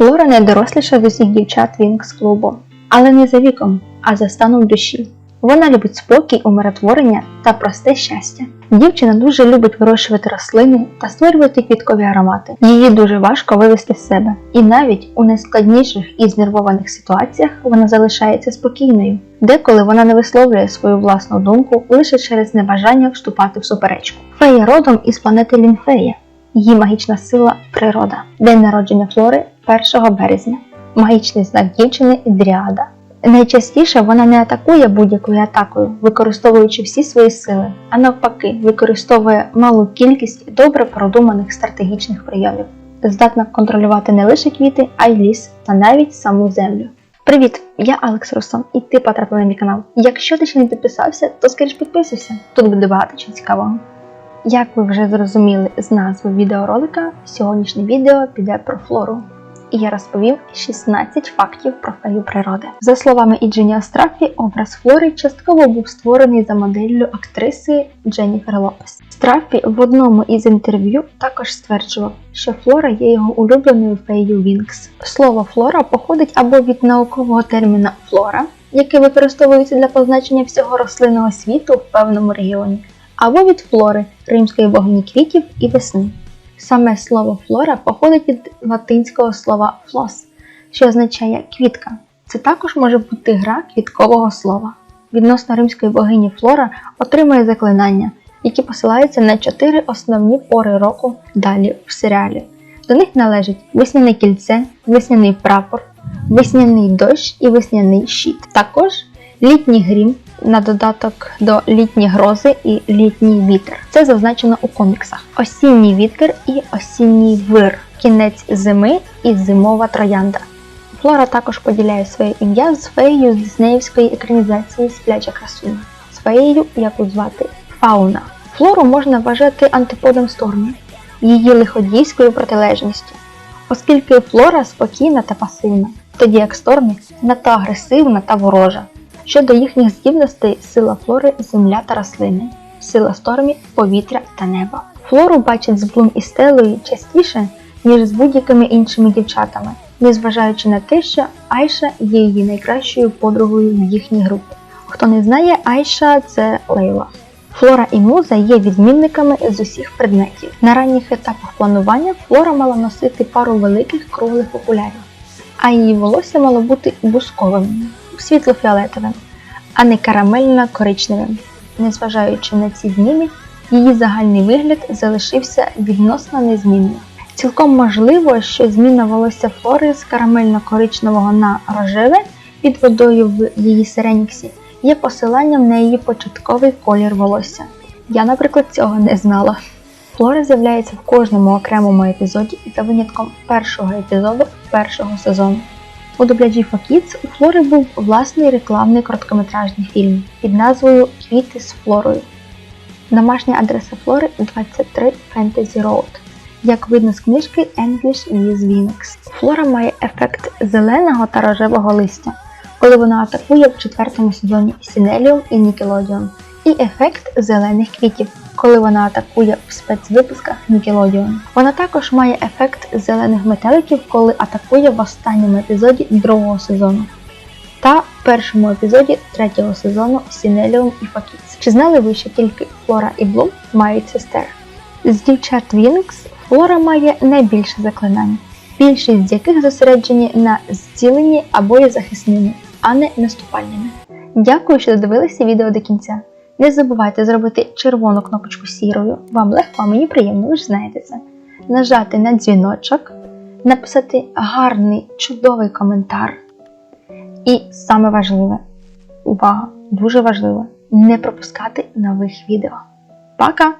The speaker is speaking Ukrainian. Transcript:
Флора найдоросліша з усіх дівчат Вінкс клубу, але не за віком, а за станом душі. Вона любить спокій, умиротворення та просте щастя. Дівчина дуже любить вирощувати рослини та створювати квіткові аромати. Її дуже важко вивести з себе, і навіть у найскладніших і знервованих ситуаціях вона залишається спокійною. Деколи вона не висловлює свою власну думку лише через небажання вступати в суперечку. Фея родом із планети Лінфея. Її магічна сила природа. День народження Флори 1 березня. Магічний знак дівчини Дріада. Найчастіше вона не атакує будь-якою атакою, використовуючи всі свої сили, а навпаки, використовує малу кількість добре продуманих стратегічних прийомів. Здатна контролювати не лише квіти, а й ліс та навіть саму землю. Привіт! Я Алекс Русон, і ти потрапив на мій канал. Якщо ти ще не підписався, то скоріш підписуйся, тут буде багато чого цікавого. Як ви вже зрозуміли з назви відеоролика, сьогоднішнє відео піде про флору. І я розповім 16 фактів про фею природи. За словами Іджені Астрафі, образ Флори частково був створений за моделлю актриси Дженніфер Лопес. Страфі в одному із інтерв'ю також стверджував, що Флора є його улюбленою феєю Вінкс. Слово флора походить або від наукового терміна флора, який використовується для позначення всього рослинного світу в певному регіоні, або від флори римської богині квітів і весни. Саме слово флора походить від латинського слова флос, що означає квітка. Це також може бути гра квіткового слова. Відносно римської богині Флора отримує заклинання, які посилаються на чотири основні пори року далі в серіалі. До них належать весняне кільце, весняний прапор, весняний дощ і весняний щит. Також літній грім на додаток до літні грози і літній вітер. Це зазначено у коміксах. Осінній вітер і осінній вир, кінець зими і зимова троянда. Флора також поділяє своє ім'я з феєю з диснеївської екранізації Спляча красуня, з феєю, яку звати Фауна. Флору можна вважати антиподом Стормі, її лиходійською протилежністю, оскільки флора спокійна та пасивна, тоді як Стормі надто агресивна та ворожа. Щодо їхніх здібностей, сила флори земля та рослини, сила стормі повітря та неба. Флору бачать з Блум і Стелою частіше, ніж з будь-якими іншими дівчатами, незважаючи на те, що Айша є її найкращою подругою в їхній групі. Хто не знає, Айша це Лейла. Флора і Муза є відмінниками з усіх предметів. На ранніх етапах планування Флора мала носити пару великих круглих окулярів, а її волосся мало бути бусковим, світло-фіолетовим, а не карамельно-коричневим. Незважаючи на ці зміни, її загальний вигляд залишився відносно незмінним. Цілком можливо, що зміна волосся Флори з карамельно-коричневого на рожеве під водою в її сиреніксі є посиланням на її початковий колір волосся. Я, наприклад, цього не знала. Флора з'являється в кожному окремому епізоді за винятком першого епізоду першого сезону. У дубляжі Фокіц у Флори був власний рекламний короткометражний фільм під назвою Квіти з Флорою. Домашня адреса Флори 23 Fantasy Road. Як видно з книжки English with Winx. Флора має ефект зеленого та рожевого листя, коли вона атакує в четвертому сезоні Сінеліум і Nickelodeon, і ефект зелених квітів, коли вона атакує в спецвипусках Nickelodeon. Вона також має ефект зелених метеликів, коли атакує в останньому епізоді другого сезону. Та в першому епізоді третього сезону Сінеліум і Факіц. Чи знали ви, що тільки Флора і Блум мають сестер? З дівчат Вінкс Флора має найбільше заклинань, більшість з яких зосереджені на зціленні або є захисними, а не наступальними. Дякую, що додивилися відео до кінця. Не забувайте зробити червону кнопочку сірою, вам легко, а мені приємно, ви ж знаєте це. Нажати на дзвіночок, написати гарний, чудовий коментар. І саме важливе, увага, дуже важливе, не пропускати нових відео. Пока!